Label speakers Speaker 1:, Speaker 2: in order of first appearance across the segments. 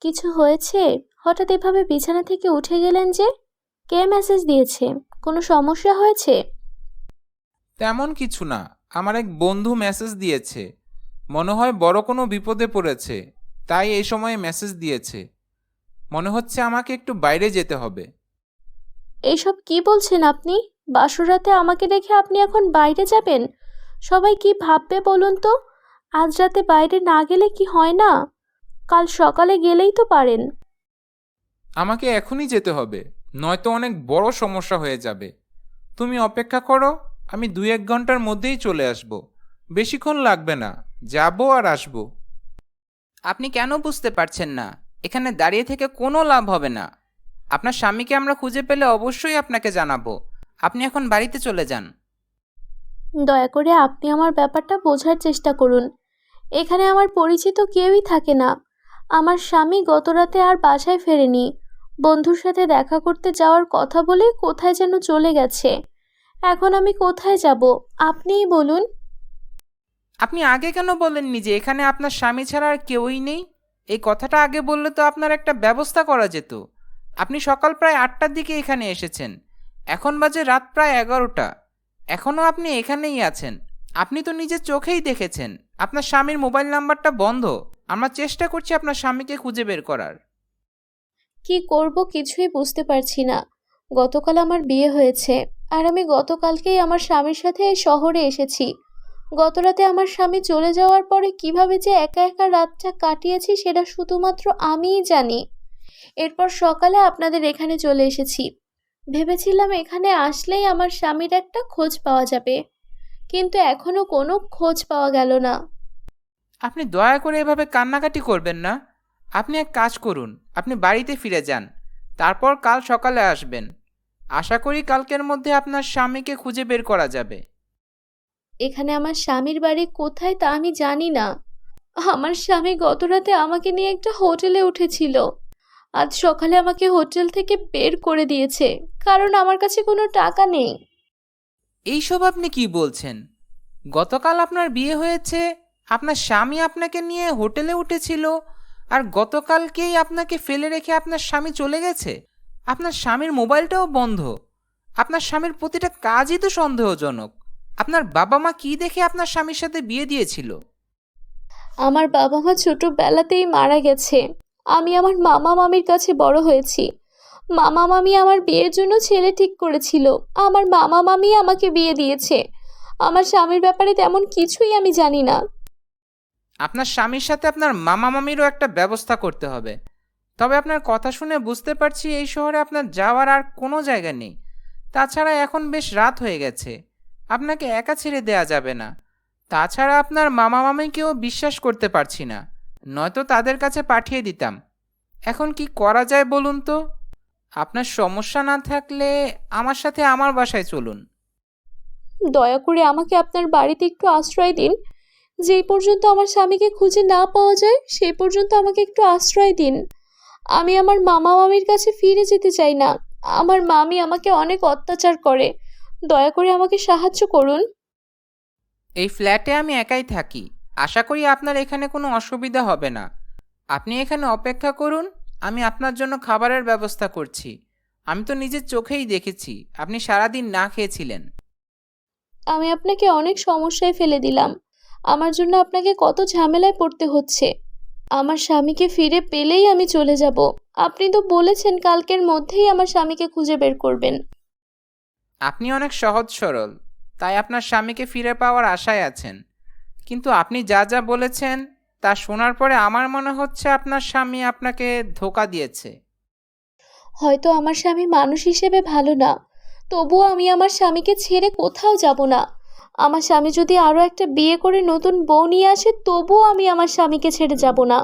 Speaker 1: কিছু হয়েছে? হঠাৎ এভাবে বিছানা থেকে উঠে গেলেন যে? কে মেসেজ দিয়েছে? কোনো সমস্যা হয়েছে?
Speaker 2: তেমন কিছু না। আমার এক বন্ধু মেসেজ দিয়েছে। মনে হয় বড় কোনো বিপদে পড়েছে। তাই এই সময়ে মেসেজ দিয়েছে। মনে হচ্ছে আমাকে একটু বাইরে যেতে হবে।
Speaker 1: এইসব কি বলছেন আপনি? বাসরাতে আমাকে রেখে আপনি এখন বাইরে যাবেন? সবাই কি ভাববে বলুন তো? আজ রাতে বাইরে না গেলে কি হয় না? কাল সকালে গেলেই তো পারেন।
Speaker 2: আমাকে এখনই যেতে হবে নয়তো অনেক বড় সমস্যা হয়ে যাবে। তুমি অপেক্ষা করো আমি দুই এক ঘণ্টার মধ্যেই চলে আসব। বেশিক্ষণ লাগবে না যাব আর আসব।
Speaker 3: আপনি কেন বুঝতে পারছেন না? এখানে দাঁড়িয়ে থেকে কোনো লাভ হবে না। আপনার স্বামীকে আমরা খুঁজে পেলে অবশ্যই আপনাকে জানাব। আপনি এখন বাড়িতে চলে যান।
Speaker 1: দয়া করে আপনি আমার ব্যাপারটা বোঝার চেষ্টা করুন। এখানে আমার পরিচিত কেউই থাকে না। আমার স্বামী গত রাতে আর বাসায় ফেরেনি। বন্ধুর সাথে দেখা করতে যাওয়ার কথা বলে কোথায় যেন চলে গেছে। এখন আমি কোথায় যাব? আপনিই বলুন।
Speaker 3: আপনি আগে কেন বলেননি যে এখানে আপনার স্বামী ছাড়া আর কেউই নেই? এই কথাটা আগে বললে তো আপনার একটা ব্যবস্থা করা যেত। আপনি সকাল প্রায় আটটার দিকে এখানে এসেছেন। এখন বাজে রাত প্রায় এগারোটা। এখনও আপনি এখানেই আছেন। আপনি তো নিজের চোখেই দেখেছেন। আপনার স্বামীর মোবাইল নাম্বারটা বন্ধ। আমরা চেষ্টা করছি আপনার স্বামীকে খুঁজে বের করার।
Speaker 1: কি করব কিছুই বুঝতে পারছি না। গতকাল আমার বিয়ে হয়েছে, আর আমি গতকালকেই আমার স্বামীর সাথে এই শহরে এসেছি। গতরাতে আমার স্বামী চলে যাওয়ার পরে কীভাবে যে একা একা রাতটা কাটিয়েছি সেটা শুধুমাত্র আমিই জানি। এরপর সকালে আপনাদের এখানে চলে এসেছি। ভেবেছিলাম এখানে আসলেই আমার স্বামীর একটা খোঁজ পাওয়া যাবে। কিন্তু এখনও কোনো খোঁজ পাওয়া গেল না।
Speaker 3: আপনি দয়া করে এভাবে কান্নাকাটি করবেন না। আপনি এক কাজ করুন আপনি বাড়িতে ফিরে যান তারপর কাল সকালে আসবেন। আশা করি কালকের মধ্যে আপনার স্বামীকে খুঁজে বের করা যাবে।
Speaker 1: এখানে আমার স্বামীর বাড়ি কোথায় তা আমি জানি না। আমার স্বামী গত রাতে আমাকে নিয়ে একটা হোটেলে উঠেছিল। আজ সকালে আমাকে হোটেল থেকে বের করে দিয়েছে কারণ আমার কাছে কোনো টাকা নেই।
Speaker 3: এইসব আপনি কি বলছেন? গতকাল আপনার বিয়ে হয়েছে আপনার স্বামী আপনাকে নিয়ে হোটেলে উঠেছিল আর গতকালকেই আপনাকে ফেলে রেখে আপনার স্বামী চলে গেছে। আপনার স্বামীর মোবাইলটাও বন্ধ। আপনার স্বামীর প্রতিটা কাজই তো সন্দেহজনক। আপনার বাবা মা কি দেখে আপনার স্বামীর সাথে বিয়ে দিয়েছিল?
Speaker 1: আমার বাবা মা ছোটবেলাতেই মারা গেছে। আমি আমার মামা মামির কাছে বড় হয়েছি। মামা মামি আমার বিয়ের জন্য ছেলে ঠিক করেছিল। আমার মামা মামি আমাকে বিয়ে দিয়েছে। আমার স্বামীর ব্যাপারে তেমন কিছুই আমি জানি না।
Speaker 3: আপনার স্বামীর সাথে আপনার মামা মামিরও একটা ব্যবস্থা করতে হবে। তবে আপনার কথা শুনে বুঝতে পারছি এই শহরে আপনার যাওয়ার আর কোনো জায়গা নেই। তাছাড়া এখন বেশ রাত হয়ে গেছে। আপনাকে একা ছেড়ে দেয়া যাবে না। তাছাড়া আপনার মামা মামিকেও বিশ্বাস করতে পারছি না। নয়তো তাদের কাছে পাঠিয়ে দিতাম। এখন কি করা যায় বলুন তো? আপনার সমস্যা না থাকলে আমার সাথে আমার বাসায় চলুন।
Speaker 1: দয়া করে আমাকে আপনার বাড়িতে একটু আশ্রয় দিন। যেই পর্যন্ত আমার স্বামীকে খুঁজে না পাওয়া যায় সেই পর্যন্ত আমাকে একটু আশ্রয় দিন। আমি আমার মামা মামির কাছে ফিরে যেতে চাই না। আমার মামি আমাকে অনেক অত্যাচার করে। দয়া করে আমাকে সাহায্য করুন।
Speaker 3: এই ফ্ল্যাটে আমি একাই থাকি। আশা করি আপনার এখানে কোনো অসুবিধা হবে না। আপনি এখানে অপেক্ষা করুন আমি আপনার জন্য খাবারের ব্যবস্থা করছি। আমি তো নিজের চোখেই দেখেছি আপনি সারাদিন না খেয়েছিলেন।
Speaker 1: আমি আপনাকে অনেক সমস্যায় ফেলে দিলাম। আমার জন্য আপনাকে কত ঝামেলায় পড়তে হচ্ছে। আমার স্বামীকে ফিরে পেলেই আমি চলে যাব। আপনি তো বলেছেন কালকের মধ্যেই আমার স্বামীকে খুঁজে বের করবেন।
Speaker 3: আপনি অনেক সহজ সরল তাই আপনার স্বামীকে ফিরে পাওয়ার আশায় আছেন। কিন্তু আপনি যা যা বলেছেন তা শোনার পরে আমার মনে হচ্ছে আপনার স্বামী আপনাকে ধোকা দিয়েছে।
Speaker 1: হয়তো আমার স্বামী মানুষ হিসেবে ভালো না তবুও আমি আমার স্বামীকে ছেড়ে কোথাও যাব না। আমার স্বামী যদি আরও একটা বিয়ে করে নতুন বউ নিয়ে আসে তবুও আমি আমার স্বামীকে ছেড়ে যাব না।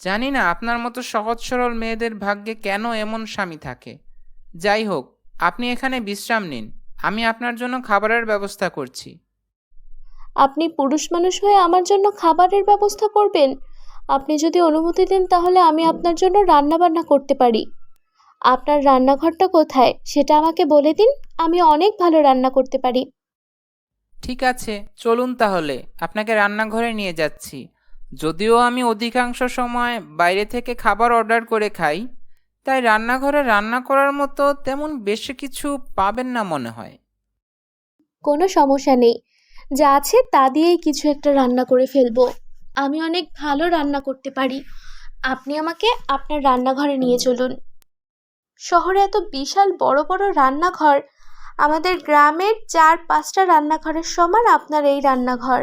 Speaker 3: জানি না আপনার মতো সহজ সরল মেয়েদের ভাগ্যে কেন এমন স্বামী থাকে। যাই হোক আপনি এখানে বিশ্রাম নিন। আমি আপনার জন্য খাবারের ব্যবস্থা করছি।
Speaker 1: আপনি পুরুষ মানুষ হয়ে আমার জন্য খাবারের ব্যবস্থা করবেন? আপনি যদি অনুমতি দেন তাহলে আমি আপনার জন্য রান্না বান্না করতে পারি। আপনার রান্নাঘরটা কোথায়? সেটা আমাকে বলে দিন আমি অনেক ভালো রান্না করতে পারি।
Speaker 3: ঠিক আছে, চলুন তাহলে। আপনাকে রান্নাঘরে নিয়ে যাচ্ছি। যদিও আমি অধিকাংশ সময় বাইরে থেকে খাবার অর্ডার করে খাই, তাই রান্নাঘরে রান্না করার মতো তেমন বেশি কিছু পাবেন না মনে হয়।
Speaker 1: কোনো সমস্যা নেই। যা আছে তা দিয়েই কিছু একটা রান্না করে ফেলব। আমি অনেক ভালো রান্না করতে পারি। আপনি আমাকে আপনার রান্নাঘরে নিয়ে চলুন। শহরে এত বিশাল বড় বড় রান্নাঘর আমাদের গ্রামের চার পাঁচটা রান্নাঘরের সমান আপনার এই রান্নাঘর।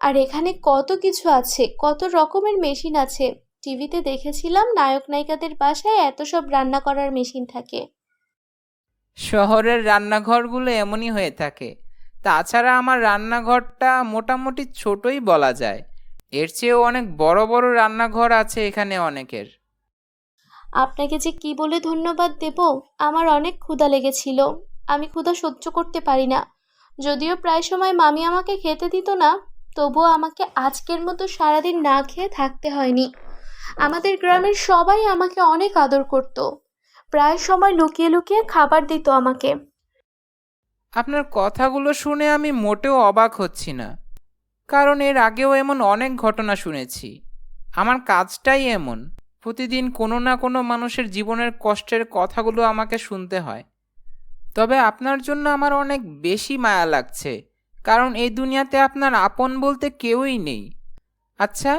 Speaker 1: আর এখানে কত কিছু আছে কত রকমের মেশিন আছে। টিভিতে দেখেছিলাম নায়ক নায়িকাদের বাসায় এত সব রান্না করার মেশিন থাকে।
Speaker 3: শহরের রান্নাঘরগুলো এমনই হয়ে থাকে। তাছাড়া আমার রান্নাঘরটা মোটামুটি ছোটই বলা যায়। এর চেয়েও অনেক বড় বড় রান্নাঘর আছে এখানে অনেকের।
Speaker 1: আপনাকে যে কি বলে ধন্যবাদ দেব আমার অনেক ক্ষুধা লেগেছিল। আমি ক্ষুধা সহ্য করতে পারি না। যদিও প্রায় সময় মামি আমাকে খেতে দিত না, তবুও আমাকে আজকের মতো সারাদিন না খেয়ে থাকতে হয়নি। আমাদের গ্রামের সবাই আমাকে অনেক আদর করত। প্রায় সময় লুকিয়ে লুকিয়ে খাবার দিত আমাকে।
Speaker 3: আপনার কথাগুলো শুনে আমি মোটেও অবাক হচ্ছি না। কারণ এর আগেও এমন অনেক ঘটনা শুনেছি। আমার কাজটাই এমন। প্রতিদিন কোনো না কোনো মানুষের জীবনের কষ্টের কথাগুলো আমাকে শুনতে হয়। তবে আপনার জন্য আমার অনেক বেশি মায়া লাগছে, কারণ এই দুনিয়াতে আপনার আপন বলতে কেউই নেই। আচ্ছা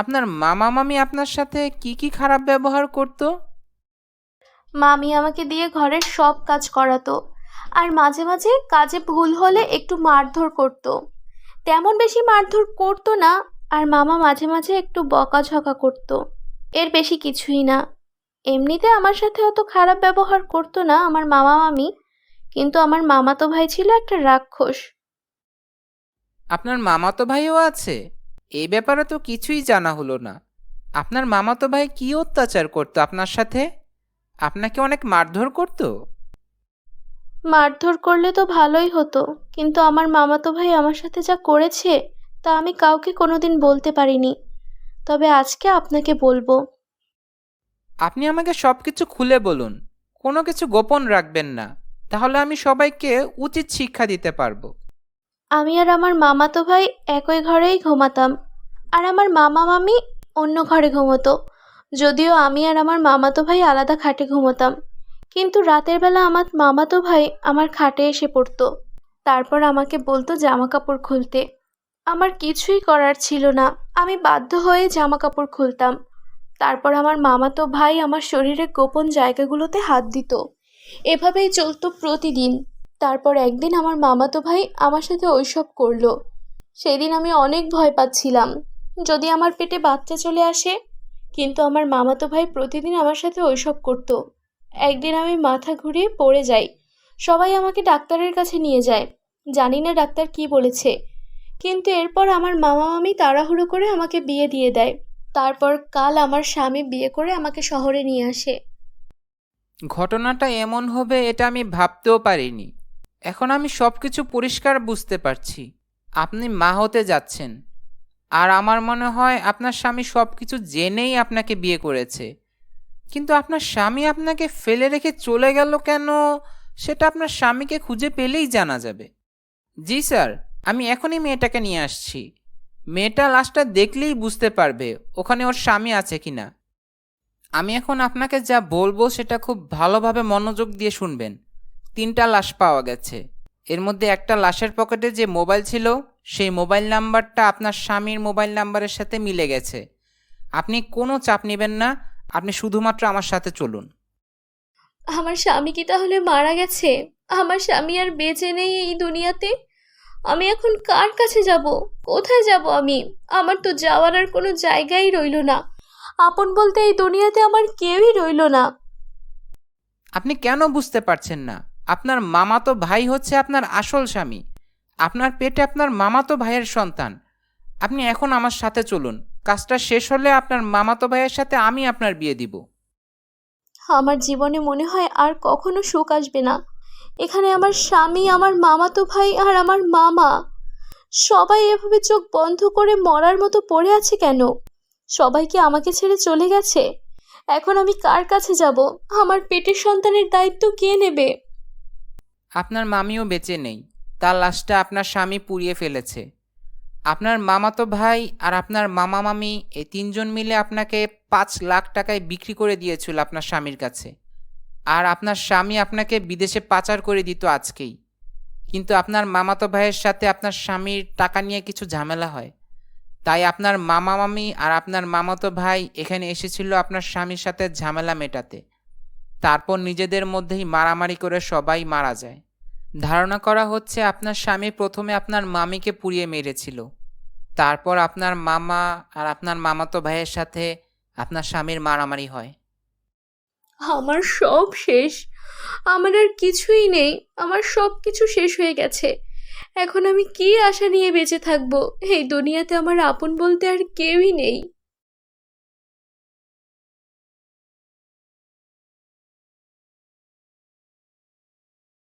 Speaker 3: আপনার মামা মামি আপনার সাথে কি কি খারাপ ব্যবহার করতো?
Speaker 1: মামি আমাকে দিয়ে ঘরের সব কাজ করাতো, আর মাঝে মাঝে কাজে ভুল হলে একটু মারধর করতো। তেমন বেশি মারধর করতো না, আর মামা মাঝে মাঝে একটু বকাঝকা করতো। এর বেশি কিছুই না। এমনিতে আমার সাথে অত খারাপ ব্যবহার করতো না আমার মামা মামি কিন্তু আমার মামাতো ভাই ছিল একটা রাক্ষস।
Speaker 3: আপনার মামাতো ভাইও আছে? এই ব্যাপারে তো কিছুই জানা হলো না। আপনার মামাতো ভাই কি অত্যাচার করতো আপনার সাথে? আপনাকে অনেক মারধর করতো?
Speaker 1: মারধর করলে তো ভালোই হতো কিন্তু আমার মামাতো ভাই আমার সাথে যা করেছে তা আমি কাউকে কোনোদিন বলতে পারিনি। তবে আজকে আপনাকে বলব।
Speaker 3: আপনি আমাকে সব কিছু খুলে বলুন কোনো কিছু গোপন রাখবেন না। তাহলে আমি সবাইকে উচিত শিক্ষা দিতে পারব।
Speaker 1: আমি আর আমার মামাতো ভাই একই ঘরেই ঘুমাতাম। আর আমার মামা মামি অন্য ঘরে ঘুমোতো। যদিও আমি আর আমার মামাতো ভাই আলাদা খাটে ঘুমোতাম। কিন্তু রাতের বেলা আমার মামাতো ভাই আমার খাটে এসে পড়তো। তারপর আমাকে বলতো জামা কাপড় খুলতে। আমার কিছুই করার ছিল না। আমি বাধ্য হয়ে জামা কাপড় খুলতাম। তারপর আমার মামাতো ভাই আমার শরীরের গোপন জায়গাগুলোতে হাত দিত। এভাবেই চলতো প্রতিদিন। তারপর একদিন আমার মামাতো ভাই আমার সাথে ওইসব করল। সেদিন আমি অনেক ভয় পাচ্ছিলাম, যদি আমার পেটে বাচ্চা চলে আসে। কিন্তু আমার মামাতো ভাই প্রতিদিন আমার সাথে ওইসব করতো। একদিন আমি মাথা ঘুরিয়ে পড়ে যাই। সবাই আমাকে ডাক্তারের কাছে নিয়ে যায়। জানি না ডাক্তার কি বলেছে। কিন্তু এরপর আমার মামা মামি তাড়াহুড়ো করে আমাকে বিয়ে দিয়ে দেয়। তারপর কাল আমার স্বামী বিয়ে করে আমাকে শহরে নিয়ে আসে।
Speaker 3: ঘটনাটা এমন হবে এটা আমি ভাবতেও পারিনি। এখন আমি সব কিছু পরিষ্কার বুঝতে পারছি। আপনি মা হতে যাচ্ছেন। আর আমার মনে হয় আপনার স্বামী সব কিছু জেনেই আপনাকে বিয়ে করেছে। কিন্তু আপনার স্বামী আপনাকে ফেলে রেখে চলে গেল কেন, সেটা আপনার স্বামীকে খুঁজে পেলেই জানা যাবে। জি স্যার, আমি এখনই মেয়েটাকে নিয়ে আসছি। মেয়েটা লাশটা দেখলেই বুঝতে পারবে ওখানে ওর স্বামী আছে কিনা। আমি এখন আপনাকে যা বলব সেটা খুব ভালোভাবে মনোযোগ দিয়ে শুনবেন। তিনটা লাশ পাওয়া গেছে। এর মধ্যে একটা লাশের পকেটে যে মোবাইল ছিল, সেই মোবাইল নাম্বারটা আপনার স্বামীর মোবাইল নাম্বারের সাথে মিলে গেছে। আপনি কোনো চাপ নেবেন না, আপনি শুধুমাত্র আমার সাথে চলুন।
Speaker 1: আমার স্বামী কি তাহলে মারা গেছে? আমার স্বামী আর বেঁচে নেই এই দুনিয়াতে? আমি এখন কার কাছে যাব? কোথায় যাব আমি? আমার তো যাওয়ার আর কোনো জায়গাই রইল না। আপন বলতে এই দুনিয়াতে আমার কেউই রইল না।
Speaker 3: আপনি কেন বুঝতে পারছেন না? আপনার মামাতো ভাই হচ্ছে আপনার আসল স্বামী। আপনার পেটে আপনার মামাতো ভাইয়ের সন্তান। আপনি এখন আমার সাথে চলুন। কাজটা শেষ হলে আপনার মামাতো ভাইয়ের সাথে আমি আপনার বিয়ে দিব।
Speaker 1: আমার জীবনে মনে হয় আর কখনো সুখ আসবে না। এখানে আমার স্বামী আমার মামাতো ভাই আর আমার মামা। সবাই এভাবে চোখ বন্ধ করে মরার মতো পড়ে আছে কেন? সবাই কি আমাকে ছেড়ে চলে গেছে? এখন আমি কার কাছে যাব? আমার পেটের সন্তানের দায়িত্ব কে নেবে?
Speaker 3: আপনার মামিও বেঁচে নেই। তার লাশটা আপনার স্বামী পুড়িয়ে ফেলেছে। আপনার মামাতো ভাই আর আপনার মামা মামি এই তিনজন মিলে আপনাকে পাঁচ লাখ টাকায় বিক্রি করে দিয়েছিল আপনার স্বামীর কাছে। আর আপনার স্বামী আপনাকে বিদেশে পাচার করে দিত আজকেই। কিন্তু আপনার মামাতো ভাইয়ের সাথে আপনার স্বামীর টাকা নিয়ে কিছু ঝামেলা হয়। তাই আপনার মামা মামি আর আপনার মামাতো ভাই এখানে এসেছিল আপনার স্বামীর সাথে ঝামেলা মেটাতে। তারপর নিজেদের মধ্যেই মারামারি করে সবাই মারা যায়। ধারণা করা হচ্ছে আপনার স্বামী প্রথমে আপনার মামিকে পুড়িয়ে মেরেছিল। তারপর আপনার মামা আর আপনার মামাতো ভাইয়ের সাথে আপনার স্বামীর মারামারি হয়।
Speaker 1: আমার সব শেষ। আমার আর কিছুই নেই। আমার সব কিছু শেষ হয়ে গেছে। এখন আমি কি আশা নিয়ে বেঁচে থাকব? এই দুনিয়াতে আমার আপন বলতে আর কেউই নেই।